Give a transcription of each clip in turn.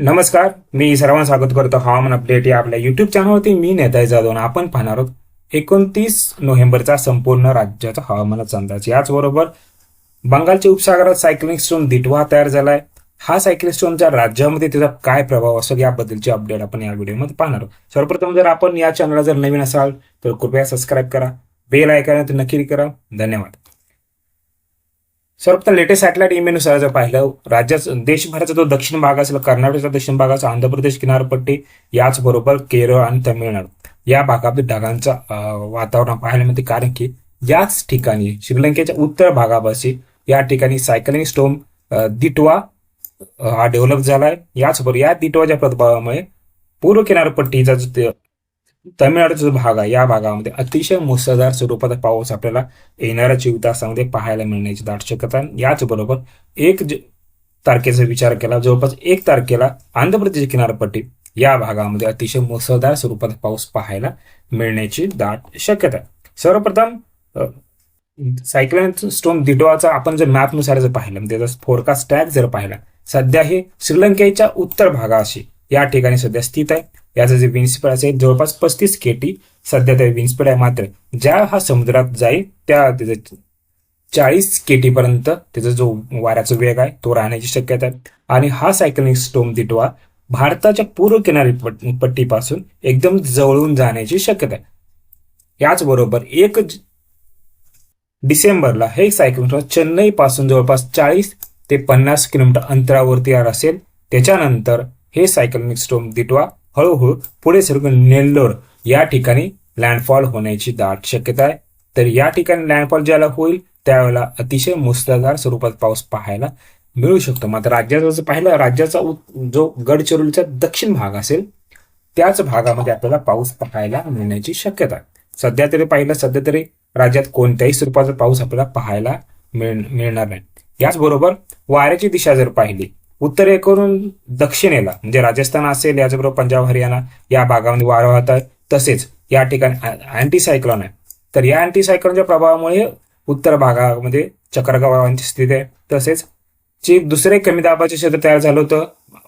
नमस्कार मी सर्वांना स्वागत करतो हवामान अपडेट या आपल्या युट्यूब चॅनलवरती मी नेताय जाधव आपण पाहणार आहोत एकोणतीस नोव्हेंबरचा संपूर्ण राज्याचा हवामानाचा अंदाज. याचबरोबर बंगालच्या उपसागरात सायक्लिंग स्टोन दिटवा तयार झालाय. हा सायक्लिंग स्टोनच्या राज्यामध्ये त्याचा काय प्रभाव असेल याबद्दलची अपडेट आपण या व्हिडिओमध्ये पाहणार आहोत. सर्वप्रथम जर आपण या चॅनलला जर नवीन असाल तर कृपया सबस्क्राईब करा. बेल ऐकायला तर नक्की करा. धन्यवाद. सर्वप्रथम लेटेस्ट सॅटेलाइट इमेजनुसार जर पाहिलं राज्याचा देशभराचा जो दक्षिण भाग असेल कर्नाटकचा दक्षिण भागाचा आंध्र प्रदेश किनारपट्टी याचबरोबर केरळ आणि तमिळनाडू. या भागामध्ये ढगांचा वातावरण पाहायला मिळते. कारण की याच ठिकाणी श्रीलंकेच्या उत्तर भागापाशी या ठिकाणी सायकलिंग स्टोम दिटवा हा डेव्हलप झालाय. याचबरोबर या दिटवाच्या प्रभावामुळे पूर्व किनारपट्टीचा जो तमिळनाडूचा जो भाग आहे या भागामध्ये अतिशय मुसळधार स्वरूपाचा पाऊस आपल्याला येणाऱ्या चोवीस तासामध्ये पाहायला मिळण्याची दाट शक्यता आहे. याचबरोबर एक तारखेचा विचार केला जवळपास एक तारखेला आंध्र प्रदेश किनारपट्टी या भागामध्ये अतिशय मुसळधार स्वरूपाचा पाऊस पाहायला मिळण्याची दाट शक्यता आहे सर्वप्रथम सायक्लोन स्टोम दिडोआचा आपण जर मॅपनुसार जर पाहिलं म्हणजे त्याचा फोरकास्ट टॅग जर पाहिला सध्या हे श्रीलंकेच्या उत्तर भागाशी या ठिकाणी सध्या स्थित आहे याचं जे विंड स्पीड असेल जवळपास पस्तीस केटी सध्या त्या विंड स्पीड आहे मात्र ज्या हा समुद्रात जाईल त्या त्याचं चाळीस केटी पर्यंत त्याचा जो वाऱ्याचा वेग आहे तो राहण्याची शक्यता आहे. आणि हा सायकलिंग स्टोम दिटवा भारताच्या पूर्व किनारी पट- पट्टीपासून एकदम जवळून जाण्याची शक्यता आहे. याचबरोबर एक डिसेंबरला हे सायक्लोन स्टोम चेन्नई पासून जवळपास चाळीस ते पन्नास किलोमीटर अंतरावरती असेल त्याच्यानंतर हे सायक्लोनिक स्टोम दिटवा हळूहळू पुढे सरकून नेल्लोर या ठिकाणी लँडफॉल होण्याची दाट शक्यता आहे. तर या ठिकाणी लँडफॉल ज्याला होईल त्यावेळेला अतिशय मुसळधार स्वरूपात पाऊस पाहायला मिळू शकतो. मात्र राज्याचं जर पाहिलं राज्याचा जो गडचिरोलीचा दक्षिण भाग असेल त्याच भागामध्ये आपल्याला पाऊस पाहायला मिळण्याची शक्यता आहे. सध्या तरी पाहिलं सध्या तरी राज्यात कोणत्याही स्वरूपाचा पाऊस आपल्याला पाहायला मिळ मिळणार नाही. याचबरोबर वाऱ्याची दिशा जर पाहिली उत्तरेकडून दक्षिणेला म्हणजे राजस्थान असेल याचबरोबर पंजाब हरियाणा या भागामध्ये वारा वाहत आहे तसेच या ठिकाणी अँटी सायक्लॉन आहे. तर या अँटीसायक्लॉनच्या प्रभावामुळे उत्तर भागामध्ये चक्रवाताची स्थिती आहे. तसेच जे दुसरे कमी दाबाचे क्षेत्र तयार झालं होतं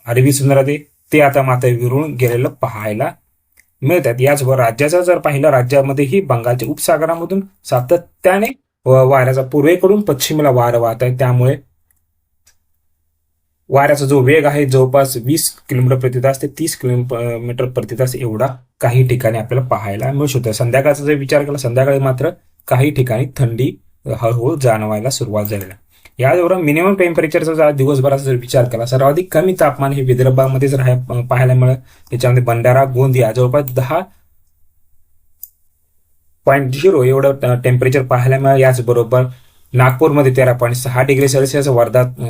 अरबी समुद्रामध्ये ते आता मात्र विरून गेलेलं पाहायला मिळतात. याचबरोबर राज्याचा जर पाहिलं राज्यामध्येही बंगालच्या उपसागरामधून सातत्याने व- वाऱ्याचा पूर्वेकडून पश्चिमेला वारं वाहत आहे त्यामुळे वाऱ्याचा जो वेग आहे जवळपास वीस किलोमीटर प्रति तास ते तीस किलोमीटर प्रति तास एवढा काही ठिकाणी आपल्याला पाहायला मिळू शकतो. संध्याकाळचा जर विचार केला संध्याकाळी मात्र काही ठिकाणी थंडी हळूहळू जाणवायला सुरुवात झालेली आहे. याचबरोबर मिनिमम टेम्परेचरचा जर दिवसभराचा जर विचार केला सर्वाधिक कमी तापमान हे विदर्भामध्ये जर आहे- पाहायला मिळेल. त्याच्यामध्ये भंडारा गोंदिया जवळपास दहा पॉईंट झिरो एवढं टेम्परेचर पाहायला मिळेल. याचबरोबर नागपूरमध्ये तेरा पॉईंट सहा डिग्री सेल्सिअस वर्धात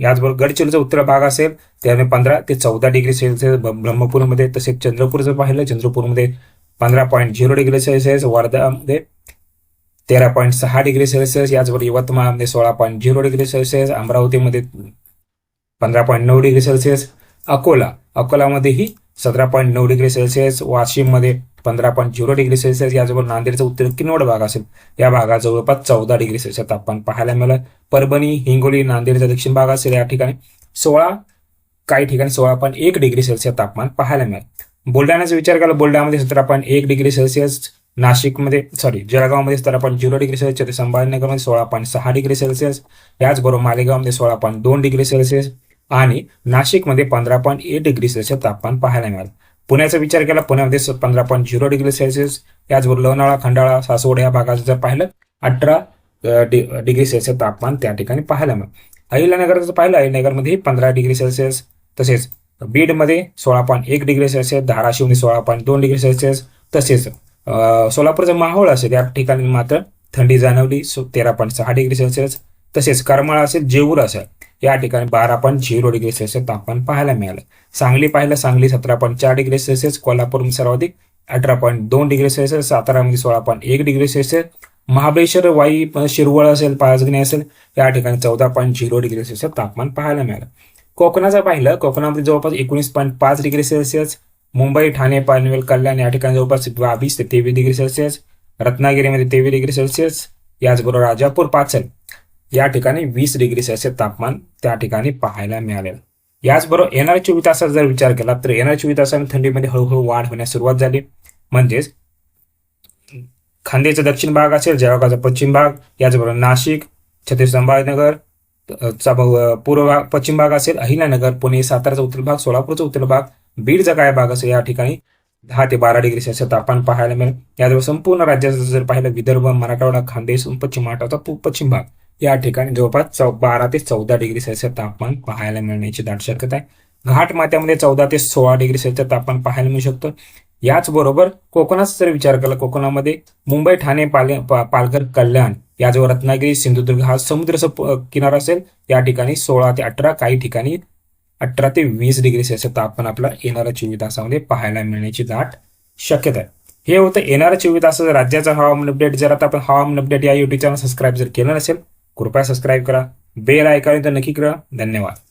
याचबरोबर गडचिरोलीचा उत्तर भाग असेल त्याने पंधरा ते चौदा डिग्री सेल्सिअस ब्रह्मपूरमध्ये तसेच चंद्रपूर जर पाहिलं चंद्रपूरमध्ये पंधरा पॉईंट झिरो डिग्री सेल्सिअस वर्धामध्ये तेरा पॉईंट सहा डिग्री सेल्सिअस याचबरोबर यवतमाळमध्ये सोळा पॉईंट झिरो डिग्री सेल्सिअस अमरावतीमध्ये पंधरा पॉईंट नऊ डिग्री सेल्सिअस अकोला अकोलामध्येही सतरा पॉईंट नऊ डिग्री सेल्सिअस वाशिममध्ये पंधरा पॉईंट झिरो डिग्री सेल्सिअस याजवळ नांदेडचा उत्तर किनवट भाग असेल. या भागात जवळपास चौदा डिग्री सेल्सिअस तापमान पाहायला मिळेल. परभणी हिंगोली नांदेडचा दक्षिण भाग असेल. या ठिकाणी सोळा काही ठिकाणी सोळा पॉईंट एक डिग्री सेल्सिअस तापमान पाहायला मिळेल. बुलढाण्याचा विचार केला बुलढाण्यामध्ये सतरा पॉईंट एक डिग्री सेल्सिअस नाशिकमध्ये सॉरी जळगावमध्ये सतरा पॉईंट झिरो डिग्री सेल्सिअस संभाजीनगरमध्ये सोळा पॉईंट सहा डिग्री सेल्सिअस याचबरोबर मालेगावमध्ये सोळा पॉईंट दोन डिग्री सेल्सिअस आणि नाशिकमध्ये पंधरा पॉईंट एट डिग्री सेल्सिअस तापमान पाहायला मिळालं. पुण्याचा विचार केला पुण्यामध्ये पंधरा पॉईंट झिरो डिग्री सेल्सिअस याचबरोबर लोणावळा खंडाळा सासवड या भागात जर पाहिलं अठरा डि- डिग्री सेल्सिअस तापमान त्या ठिकाणी पाहायला मिळेल. अहिल्यानगर जर पाहिलं अहिल्यानगरमध्ये पंधरा डिग्री सेल्सिअस तसेच बीडमध्ये सोळा पॉईंट एक डिग्री सेल्सिअस धाराशिवमध्ये सोळा पॉईंट दोन डिग्री सेल्सिअस तसेच सोलापूरचं सोलापूरचा माहोळ असेल या ठिकाणी मात्र थंडी जाणवली सो तेरा पॉईंट सहा डिग्री सेल्सिअस तसेच करमाळा असेल जेऊर असेल या ठिकाणी बारा पॉईंट झिरो डिग्री सेल्सिअस तापमान पाहायला मिळालं. सांगली पाहिलं सांगली सतरा पॉईंट चार डिग्री सेल्सिअस कोल्हापूर सर्वाधिक अठरा पॉईंट दोन डिग्री सेल्सिअस सातारामध्ये सोळा पॉईंट एक डिग्री सेल्सिअस महाबळेश्वर वाई शिरवळ असेल पाचगणी असेल या ठिकाणी चौदा पॉईंट झिरो डिग्री सेल्सिअस तापमान पाहायला मिळालं. कोकणाचं पाहिलं कोकणामध्ये जवळपास एकोणीस पॉईंट पाच डिग्री सेल्सिअस मुंबई ठाणे पानवेल कल्याण या ठिकाणी जवळपास बावीस ते तेवीस डिग्री सेल्सिअस रत्नागिरीमध्ये तेवीस डिग्री सेल्सिअस याचबरोबर राजापूर पाचल या ठिकाणी वीस डिग्री सेल्सिअस तापमान त्या ठिकाणी पाहायला मिळालेलं. याचबरोबर येणाऱ्या चोवीस तासाचा जर विचार केला तर येणाऱ्या चोवीस तासांनी थंडीमध्ये हळूहळू वाढ होण्यास सुरुवात झाली. म्हणजेच खांदेचा दक्षिण भाग असेल जळगावचा पश्चिम भाग याचबरोबर नाशिक छत्तीस संभाजीनगर चा पूर्व भाग पश्चिम भाग असेल अहिल्यानगर पुणे साताराचा उत्तर भाग सोलापूरचा उत्तर भाग बीडचा काय भाग असेल या ठिकाणी दहा ते बारा डिग्री सेल्सिअस तापमान पाहायला मिळेल. याचबरोबर संपूर्ण राज्याचं जर पाहिलं विदर्भ मराठवाडा खानदेश पश्चिम महाराष्ट्राचा पू- पश्चिम भाग या ठिकाणी जवळपास चौ बारा ते चौदा डिग्री सेल्सिअस तापमान पाहायला मिळण्याची दाट शक्यता आहे. घाट मात्यामध्ये चौदा ते सोळा डिग्री सेल्सिअस तापमान पाहायला मिळू शकतो. याचबरोबर कोकणाचा जर विचार केला कोकणामध्ये मुंबई ठाणे पाले पा- पालघर कल्याण याजवळ रत्नागिरी सिंधुदुर्ग हा समुद्र किनारा असेल. या ठिकाणी सोळा ते अठरा काही ठिकाणी अठरा ते वीस डिग्री सेल्सिअस तापमान आपला येणाऱ्या चोवीस तासामध्ये पाहायला मिळण्याची दाट शक्यता आहे. हे होतं येणाऱ्या चोवीस तासाचं राज्याचा हवामान अपडेट जर आता आपण हवामान अपडेट या युट्यूब चॅनल सबस्क्राईब जर केलं नसेल कृपया सबस्क्राईब करा. बेल ऐकायला तर नक्की करा. धन्यवाद.